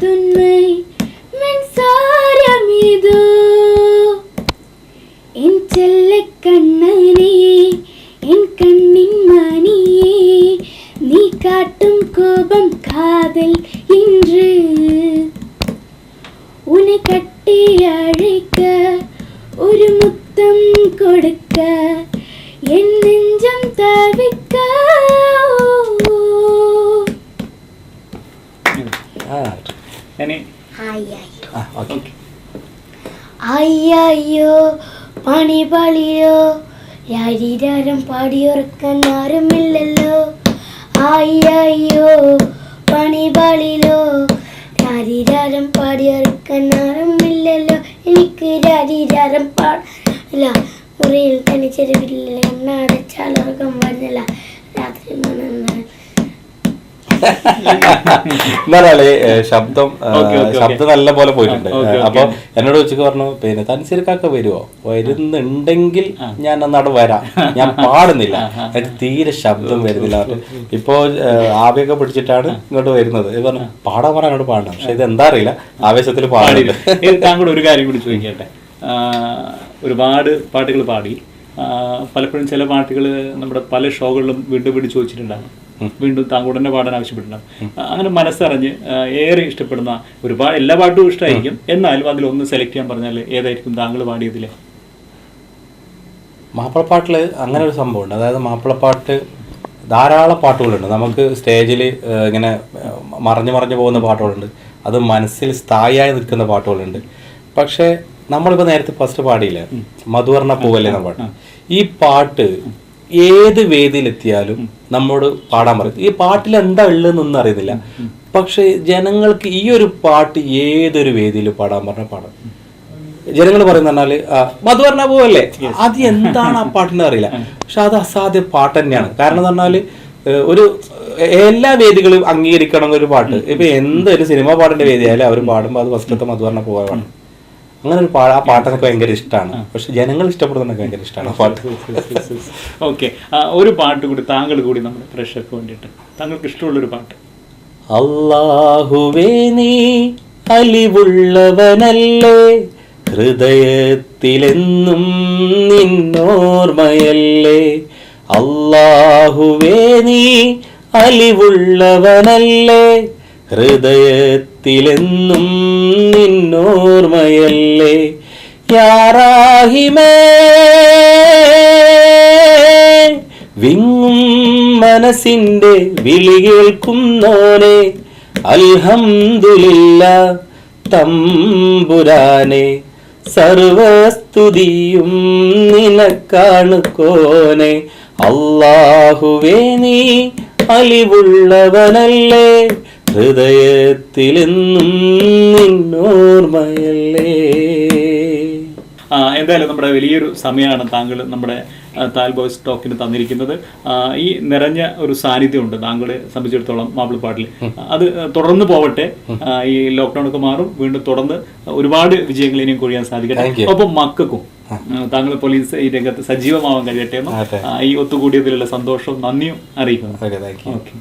என்பதுண்மை மின்சாரம் இதோ. என் செல்ல கண்ணனே என் கண்ணின் மணியே நீ காட்டும் கோபம் காதல் இன்று. உன்னை கட்டி அழைக்க ஒரு முத்தம் கொடுக்க என் நெஞ்சம் தவிக்க അയ്യോ പണി പളിയോ ശരീരം പാടിയുറക്കാൻ ആരുമില്ലല്ലോ. അയ്യോ പണി പളിലോ ശരീരം പാടിയുറക്കാൻ ആരുമില്ലല്ലോ. എനിക്ക് രാജിരാരം പാടില്ല മുറിയിൽ തനിച്ചെരുവില്ല. കണ്ണടച്ചാലുറക്കം വരുന്നില്ല. രാത്രി മണന്നാൽ എന്നാലേ ശബ്ദം. ശബ്ദം നല്ല പോലെ പോയിട്ടുണ്ട്. അപ്പൊ എന്നോട് ഉച്ചയ്ക്ക് പറഞ്ഞു പിന്നെ തൻസീർക്കാക്ക വരുവോ? വരുന്നുണ്ടെങ്കിൽ ഞാൻ അന്നവിടെ വരാം. ഞാൻ പാടുന്നില്ല. എനിക്ക് തീരെ ശബ്ദം വരുന്നില്ല. ഇപ്പൊ ആവിയൊക്കെ പിടിച്ചിട്ടാണ് ഇങ്ങോട്ട് വരുന്നത്. ഇത് പറഞ്ഞു പാടാൻ പറഞ്ഞാൽ അങ്ങോട്ട് പാടണം. പക്ഷെ ഇത് എന്താ അറിയില്ല. ആവേശത്തിൽ പാടില്ല ഇത് ഒരു കാര്യം കൂടി ചോദിക്കട്ടെ. ഒരുപാട് പാട്ടുകൾ പാടി. പലപ്പോഴും ചില പാട്ടുകൾ നമ്മുടെ പല ഷോകളിലും വീണ്ടും വീണ്ടും ചോദിച്ചിട്ടുണ്ടാകും. വീണ്ടും താങ്കൾ തന്നെ പാടാൻ ആവശ്യപ്പെട്ടിട്ടുണ്ട് അങ്ങനെ മനസ്സറിഞ്ഞ് ഏറെ ഇഷ്ടപ്പെടുന്ന ഒരുപാട് എല്ലാ പാട്ടും ഇഷ്ടമായിരിക്കും എന്നാലും ഒന്ന് സെലക്ട് ചെയ്യാൻ പറഞ്ഞാൽ ഏതായിരിക്കും താങ്കൾ പാടിയതിലെ മാപ്പിളപ്പാട്ടിൽ അങ്ങനെ ഒരു സംഭവമുണ്ട്. അതായത് മാപ്പിളപ്പാട്ട് ധാരാളം പാട്ടുകളുണ്ട്. നമുക്ക് സ്റ്റേജിൽ ഇങ്ങനെ മറഞ്ഞു മറഞ്ഞു പോകുന്ന പാട്ടുകളുണ്ട്. അത് മനസ്സിൽ സ്ഥായിയായി നിൽക്കുന്ന പാട്ടുകളുണ്ട്. പക്ഷേ നമ്മളിപ്പോൾ നേരത്തെ ഫസ്റ്റ് പാടിയില്ലേ? മധുവർണ പൂവല്ലേ എന്ന പാട്ട്. ഈ പാട്ട് ഏത് വേദിയിലെത്തിയാലും നമ്മോട് പാടാൻ പറയും. ഈ പാട്ടിൽ എന്താ ഉള്ളതെന്നൊന്നും അറിയുന്നില്ല പക്ഷേ ജനങ്ങൾക്ക് ഈ ഒരു പാട്ട് ഏതൊരു വേദിയിൽ പാടാൻ പറഞ്ഞാൽ പാടാം. ജനങ്ങൾ പറയുന്ന പറഞ്ഞാൽ മധു പറഞ്ഞ പോവല്ലേ? അത് എന്താണ് ആ പാട്ടിന് അറിയില്ല. പക്ഷെ അത് അസാധ്യ പാട്ട് തന്നെയാണ്. കാരണം എന്ന് പറഞ്ഞാൽ ഒരു എല്ലാ വേദികളും അംഗീകരിക്കണം പാട്ട്. ഇപ്പൊ എന്തൊരു സിനിമ പാടിന്റെ വേദിയായാലും അവർ പാടുമ്പോൾ അത് ഫസ്റ്റത്തെ മധു പറഞ്ഞ പോവാണ് അങ്ങനെ ഒരു പാ ആ പാട്ടൊക്കെ ഭയങ്കര ഇഷ്ടമാണ് പക്ഷെ ജനങ്ങൾ ഇഷ്ടപ്പെടുന്നതൊക്കെ ഭയങ്കര ഇഷ്ടമാണ് ആ പാട്ട്. ഓക്കെ ഒരു പാട്ട് കൂടി താങ്കൾ കൂടി നമ്മുടെ പ്രേക്ഷകർക്ക് വേണ്ടിയിട്ട്. താങ്കൾക്ക് ഇഷ്ടമുള്ളൊരു പാട്ട്. അള്ളാഹുവേ നീ അലിവുള്ളവനല്ലേ. ഹൃദയത്തിലെന്നും നിന്നോർമ്മയല്ലേ. അള്ളാഹുവേ നീ അലിവുള്ളവനല്ലേ. ഹൃദയത്തിലെന്നും നിന്നോർമ്മയല്ലേ യാറാഹിമേ വിങ്ങും മനസ്സിന്റെ വിളി കേൾക്കുന്നോനെ അൽഹംദുലില്ല തമ്പുരാനെ സർവസ്തുതിയും നിനക്കാണ് കോനെ. അല്ലാഹുവേ നീ അലിവുള്ളവനല്ലേ. ഹൃദയത്തിലെന്നും നിന്നോർമ്മയല്ലേ? എന്തായാലും നമ്മുടെ വലിയൊരു സമയമാണ് താങ്കൾ നമ്മുടെ താൽ ബോയ്സ് ടോക്കിന് തന്നിരിക്കുന്നത്. ഈ നിറഞ്ഞ ഒരു സാന്നിധ്യമുണ്ട് താങ്കളെ സംബന്ധിച്ചിടത്തോളം മാപ്പിളപ്പാട്ടിൽ. അത് തുടർന്ന് പോവട്ടെ. ഈ ലോക്ക്ഡൌൺ ഒക്കെ മാറും. വീണ്ടും തുടർന്ന് ഒരുപാട് വിജയങ്ങൾ ഇനിയും കൊഴിയാൻ സാധിക്കട്ടെ. ഒപ്പം മക്കൾക്കും താങ്കൾ പോലീസ് ഈ രംഗത്ത് സജീവമാവാൻ കഴിയട്ടെ എന്നും ഈ ഒത്തുകൂടിയതിലുള്ള സന്തോഷവും നന്ദിയും അറിയിക്കുന്നു. ഓക്കെ